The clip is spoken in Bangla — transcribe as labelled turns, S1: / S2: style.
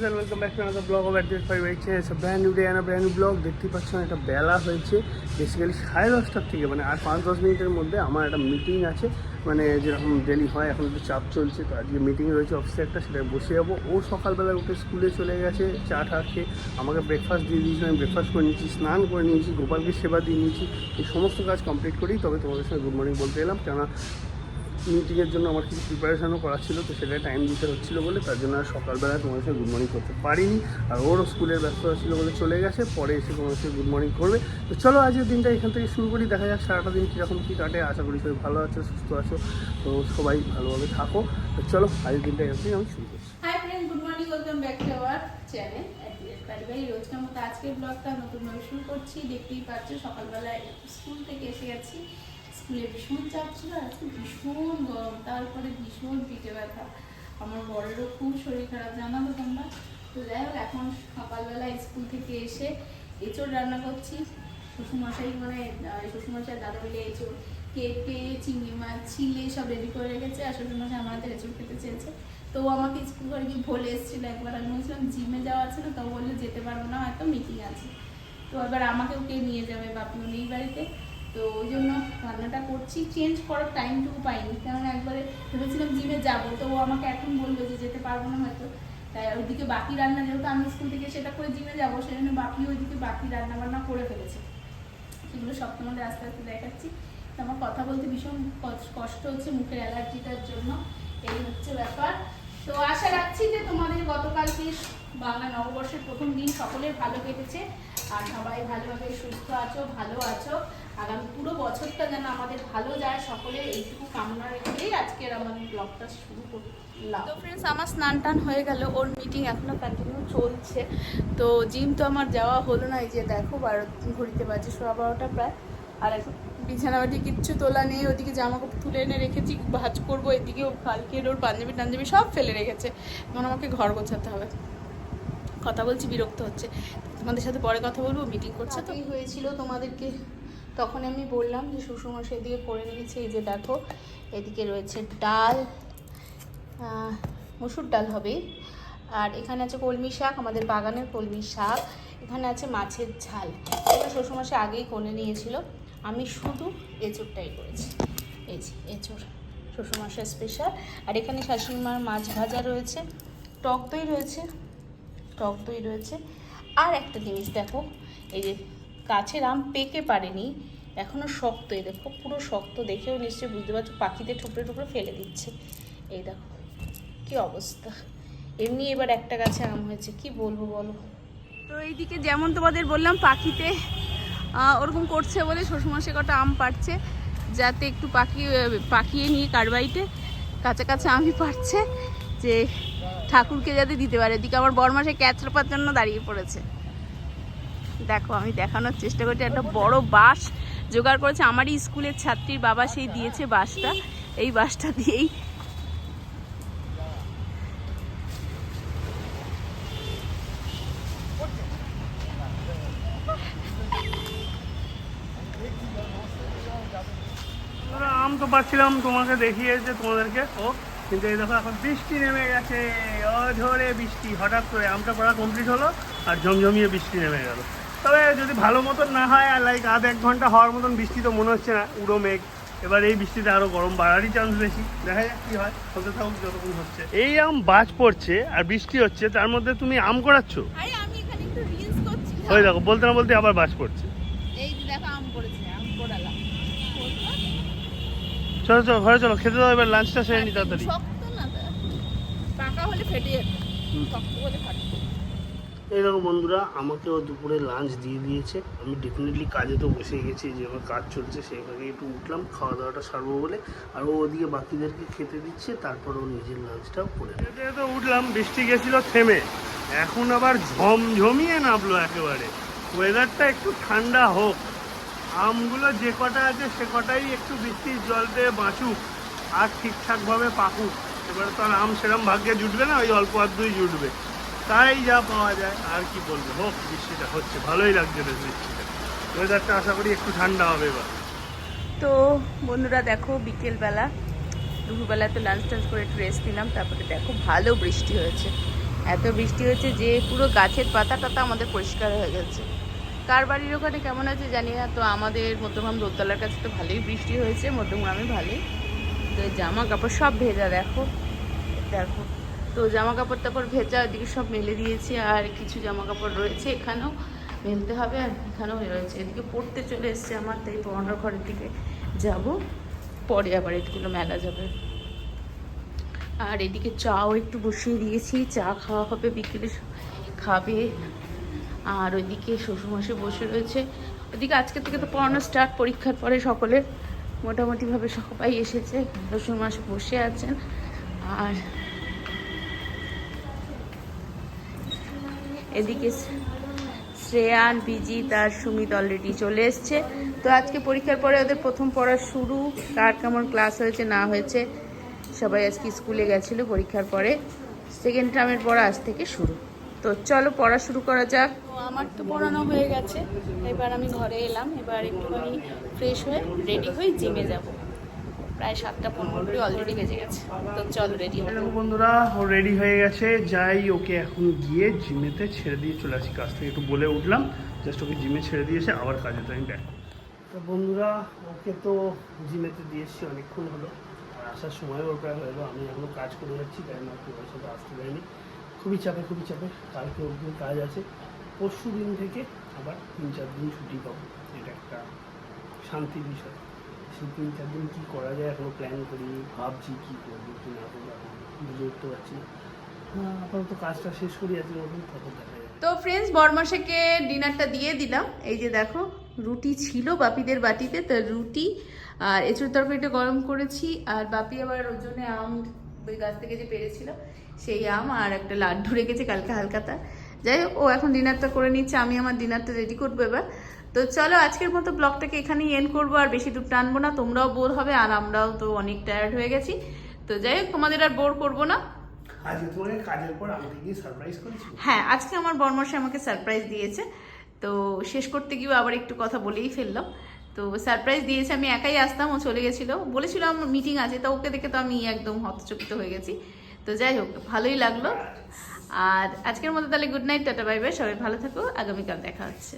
S1: And welcome back to another blog of adventure five eight a brand new day and brand new blog দেখতেই পাচ্ছেন, একটা বেলা হয়েছে। বেসিক্যালি সাড়ে দশটার থেকে মানে আর পাঁচ, দশ মিনিটের মধ্যে আমার একটা মিটিং আছে। মানে যেরকম ডেলি হয়, এখন একটু চাপ চলছে, তো আজকে মিটিং রয়েছে অফিসে একটা সেটা বসে যাব। ও সকালবেলা উঠে স্কুলে চলে গেছে, চা টা খেয়ে আমাকে ব্রেকফাস্ট দিয়ে দিয়েছিল আমি ব্রেকফাস্ট করে নিয়েছি, স্নান করে নিয়েছি, গোপালকে সেবা দিয়ে নিয়েছি। এই সমস্ত কাজ কমপ্লিট করেই তবে তোমাদের সঙ্গে গুড মর্নিং বলতে এলাম। কেননা মিটিংয়ের জন্য আমার কিছু প্রিপারেশনও করা ছিল, তো সেটা টাইম দিতে হচ্ছিল বলে তার জন্য আর সকালবেলা তোমাদের সাথে গুড মর্নিং করতে পারিনি। আর ওরও স্কুলের ব্যস্ততা ছিল বলে চলে গেছে, পরে এসে তোমাদের সাথে গুড মর্নিং করবে। তো চলো আজকের দিনটা এখান থেকে শুরু করি, দেখা যাক সারাটা দিন কীরকম কী কাটে। আশা করি সবাই ভালো আছো, সুস্থ আছো, তো সবাই ভালোভাবে থাকো। তো চলো আজকের দিনটা এখান থেকে আমি শুরু করছি।
S2: Hi friend good morning welcome back to our channel পারিবারিক রোজকার মতো আজকের ব্লগটা নতুনভাবে শুরু করছি। দেখতেই পাচ্ছ, সকালবেলায় স্কুল থেকে এসে গেছি। স্কুলে ভীষণ চাপ ছিল, আজকে ভীষণ গরম, তারপরে ভীষণ পিঠে ব্যথা। আমার বড়েরও খুব শরীর খারাপ জানো তো তোমরা? তো যাই হোক, এখন সকালবেলা স্কুল থেকে এসে এঁচড় রান্না করছি। শ্বশুরমশাই মানে শ্বশুরমশাই, দাদা মিলে এঁচড় কেটে চিংড়ি মাছ, ছিলে সব রেডি করে রেখেছে, আর শ্বশুরমশাই আমাদের এঁচড় খেতে চেয়েছে। তো আমাকে স্কুল করে গিয়ে বলে এসেছিল একবার, আমি বলছিলাম, জিমে যাওয়া আছে না? তো বলল, যেতে পারব না, হয়তো মিটিং আছে। তো এবার আমাকেও কে নিয়ে যাবে? বাপিও নেই বাড়িতে। তো ওই জন্য রান্নাটা করছি। চেঞ্জ করার টাইমটুকু পাইনি। কেননা একবারে ভেবেছিলাম জিমে যাব। তো ও আমাকে এখন বলল যে যেতে পারব না হয়তো। তাই ওইদিকে বাকি রান্না যেহেতু আমি স্কুল থেকে সেটা করে জিমে যাব সেই জন্য বাপি ওইদিকে বাকি রান্না বান্না করে ফেলেছে। সেগুলো সব তোমাদের আস্তে আস্তে দেখাচ্ছি। আমার কথা বলতে ভীষণ কষ্ট হচ্ছে মুখের অ্যালার্জিটার জন্য। এই হচ্ছে ব্যাপার। তো আশা রাখছি যে তোমাদের গতকালকে বাংলা নববর্ষের প্রথম দিন সকলের ভালো কেটেছে। আর সবাই ভালোভাবে সুস্থ আছো, ভালো আছো। আগামী পুরো বছরটা যেন আমাদের ভালো যায় সকলের এইটুকু কামনা রেখেই আজকের আমাদের ব্লগটা শুরু করলাম। তো ফ্রেন্ডস আমার স্নান টান হয়ে গেল, ওর মিটিং এখনও কন্টিনিউ চলছে। তো জিম তো আমার যাওয়া হলো না, এই যে দেখো, বারো ঘড়িতে বাজে সোয়া বারোটা প্রায়। আর এখন বিছানাবাটি কিচ্ছু তোলা নেই, ওদিকে জামা কাপড় তুলে এনে রেখেছি, ভাজ করব এদিকে ও কালকের ওর পাঞ্জাবি টাঞ্জাবি সব ফেলে রেখেছে। এখন আমাকে ঘর গোছাতে হবে। কথা বলছি, বিরক্ত হচ্ছে। তোমাদের সাথে পরে কথা বলব মিটিং করছে তো। হয়েছিল তোমাদেরকে। তখন আমি বললাম যে, শ্বশুরমশাই দিয়ে করে নিয়েছে, এই যে দেখো, এদিকে রয়েছে ডাল মসুর ডাল হবে। আর এখানে আছে কলমি শাক, আমাদের বাগানের কলমি শাক। এখানে আছে মাছের ঝাল। এটা শ্বশুরমশাই আগেই করে নিয়েছিল। আমি শুধু এঁচোড়টাই করেছি। এই যে, এঁচোড়। শ্বশুরমশাই স্পেশাল আর এখানে শাশুড়িমার মাছ ভাজা রয়েছে। টক দই রয়েছে। টক দই রয়েছে। আর একটা জিনিস দেখো, এই যে গাছের আম পেকে পারেনি এখনও শক্ত, এই দেখো পুরো শক্ত, দেখেও নিশ্চয়ই বুঝতে পারছ পাখিতে ঠুকরে ঠুকরে ফেলে দিচ্ছে। এই দেখো, কি অবস্থা। এমনি এবার একটা গাছে আম হয়েছে, কি বলব বলো? তো এইদিকে যেমন তোমাদের বললাম, পাখিতে ওরকম করছে বলে শ্বশুরমশাই কটা আম পাড়ছে, যাতে একটু পাখি পাকিয়ে নিয়ে কারবাইতে কাছাকাছি কাছে আমি পারছে যে ঠাকুরকে যাতে দিতে পারে। এদিকে আমার বরমাসে ক্যাচরাপার জন্য দাঁড়িয়ে পড়েছে। দেখো, আমি দেখানোর চেষ্টা করছি। একটা বড় বাস জোগাড় করেছে। আমারই স্কুলের ছাত্রীর বাবা সেই দিয়েছে বাসটা এই বাসটা দিয়েই
S1: আম তো পাচ্ছিলাম তোমাকে দেখিয়েছে তোমাদেরকে। ও কিন্তু এই দেখো এখন বৃষ্টি নেমে গেছে অঝরে বৃষ্টি হঠাৎ করে আমটা পড়া কমপ্লিট হলো আর ঝমঝমিয়ে বৃষ্টি নেমে গেল। তবে যদি ভালো মতন না হয় আর লাইক আধ এক ঘণ্টা হওয়ার মতন বৃষ্টি তো মনে হচ্ছে না উড়ো মেঘ এবার এই বৃষ্টিতে আরও গরম বাড়ারই চান্স বেশি। দেখা যাক কি হয় হতে থাকুক যতক্ষণ হচ্ছে। এই আম বাজ পড়ছে আর বৃষ্টি হচ্ছে তার মধ্যে তুমি আম করাচ্ছ? ওই দেখো বলতে না বলতে আবার বাজ পড়ছে
S2: এই যে দেখো আম পড়েছে আম পড়ালাম
S1: চলো চলো ঘরে চলো খেতে দাও এবার লাঞ্চটা সেরে নি তাড়াতাড়ি।
S2: শক্ত না তো। পাকা হলে ফেটে যেত। শক্ত হলে ফাটে।
S1: এই দেখো বন্ধুরা আমাকেও দুপুরে লাঞ্চ দিয়ে দিয়েছে। আমি ডেফিনেটলি কাজে তো বসে গেছি যে আমার কাজ চলছে সেই ফাঁকে একটু উঠলাম খাওয়া দাওয়াটা সারবো বলে। আর ও ওদিকে বাকিদেরকে খেতে দিচ্ছে তারপর ও নিজের লাঞ্চটাও করে খেতে তো উঠলাম বৃষ্টি গেছিল থেমে। এখন আবার ঝমঝমিয়ে নামলো একেবারে। ওয়েদারটা একটু ঠান্ডা হোক। আমগুলো যে কটা আছে সে কটাই একটু বৃষ্টির জলতে বাঁচুক আর ঠিকঠাকভাবে পাকুক। এবারে তো আর আম সেরম ভাগ্যে জুটবে না, ওই অল্প আধুই জুটবে। তাই যা পাওয়া যায়, আর কি বলব? হোক, বৃষ্টিটা হচ্ছে, ভালোই লাগছে বেশ বৃষ্টিটা। ওয়েদারটা আশা করি একটু ঠান্ডা হবে এবার।
S2: তো বন্ধুরা, দেখো বিকেলবেলা, দুপুরবেলা তো লাঞ্চ টাঞ্চ করে একটু রেস্ট নিলাম, তারপরে দেখো ভালো বৃষ্টি হয়েছে। এত বৃষ্টি হয়েছে যে পুরো গাছের পাতা টাতা আমাদের পরিষ্কার হয়ে গেছে। কার বাড়ির ওখানে কেমন আছে জানি না, তো আমাদের মধ্যমগ্রাম দোতলার কাছে তো ভালোই বৃষ্টি হয়েছে, মধ্যমগ্রামে ভালোই। তো জামা কাপড় সব ভেজা, দেখো। দেখো। তো জামা কাপড় তারপর ভেজা ওদিকে সব মেলে দিয়েছি, আর কিছু জামা কাপড় রয়েছে এখানেও। মেলতে হবে, আর এখানেও রয়েছে। এদিকে পড়তে চলে এসছে আমার, তাই পড়ানোর ঘরের দিকে যাব। পরে আবার এগুলো মেলা যাবে। আর এদিকে চাও একটু বসিয়ে দিয়েছি, চা খাওয়া হবে, বিকেলে খাবে। আর ওইদিকে শ্বশুরমশাই বসে রয়েছে। ওইদিকে আজকে থেকে তো পড়ানো স্টার্ট পরীক্ষার পরে সকলে মোটামুটিভাবে সবাই এসেছে, শ্বশুরমশাই বসে আছেন। আর এদিকে শ্রেয়ান বিজিত আর সুমিত অলরেডি চলে এসছে। তো আজকে পরীক্ষার পরে ওদের প্রথম পড়া শুরু, কার কেমন ক্লাস হয়েছে না হয়েছে, সবাই আজকে স্কুলে গেছিল পরীক্ষার পরে। সেকেন্ড টার্মের পর আজ থেকে শুরু। তো চলো পড়া শুরু করা যাক। আমার তো পড়ানো হয়ে গেছে। এবার আমি ঘরে এলাম। এবার একটুখানি ফ্রেশ হয়ে রেডি হয়ে জিমে যাব। প্রায় সাতটা পনেরো অলরেডি বেজে গেছে। তো চলো রেডি হয়ে
S1: হ্যালো বন্ধুরা ও রেডি হয়ে গেছে। যাই ওকে এখন গিয়ে জিমেতে ছেড়ে দিয়ে চলে আসি। কাজ থেকে একটু বলে উঠলাম। জাস্ট ওকে জিমে ছেড়ে দিয়েছে আবার কাজে তো আমি ব্যাক তো বন্ধুরা ওকে তো জিমেতে দিয়ে এসছি অনেকক্ষণ হলো। আর আসার সময় ওর প্রায় হলো আমি এখনও কাজ করে যাচ্ছি তাই ওর সাথে আসতে পারিনি খুবই চাপে খুবই চাপে। কালকে অবধি কাজ আছে। পরশু দিন থেকে আবার তিন চার দিন ছুটি পাবো। এটা একটা শান্তির বিষয়। সেই তিন চার দিন কী করা যায় এখনও প্ল্যান করি ভাবছি কী করব কী না করব বুঝে উঠতে পারছি না। হ্যাঁ, আপাতত কাজটা শেষ করি আজকে মতন তারপর দেখা
S2: তো ফ্রেন্ডস বরমাসাকে ডিনারটা দিয়ে দিলাম। এই যে দেখো রুটি ছিল বাপিদের বাটিতে তো রুটি আর এঁচুর তরকারিটা গরম করেছি। আর বাপি আবার ওর জন্য আম ওই গাছ থেকে যে পেরেছিল সেই আম আর একটা লাড্ডু রেখেছে কালকে হালকাতা। যাই হোক ও এখন ডিনারটা করে নিচ্ছে আমি আমার ডিনারটা রেডি করব এবার। তো চলো আজকের মতো ব্লগটাকে এখানেই এন্ড করব আর বেশি দূর টানবো না তোমরাও বোর হবে আর আমরাও তো অনেক টায়ার্ড হয়ে গেছি। তো যাই হোক তোমাদের আর বোর করব না। হ্যাঁ আজকে আমার বর্মশাই আমাকে সারপ্রাইজ দিয়েছে। তো শেষ করতে গিয়েও আবার একটু কথা বলেই ফেললাম। তো সারপ্রাইজ দিয়েছে আমি একাই আসতাম ও চলে গেছিল। বলেছিলাম মিটিং আছে তো ওকে দেখে তো আমি একদম হতচকিত হয়ে গেছি। তো যাই হোক, ভালোই লাগল। আর আজকের মতো তাহলে good night tata bye bye সবাই ভালো থাকো, আগামীকাল দেখা হচ্ছে।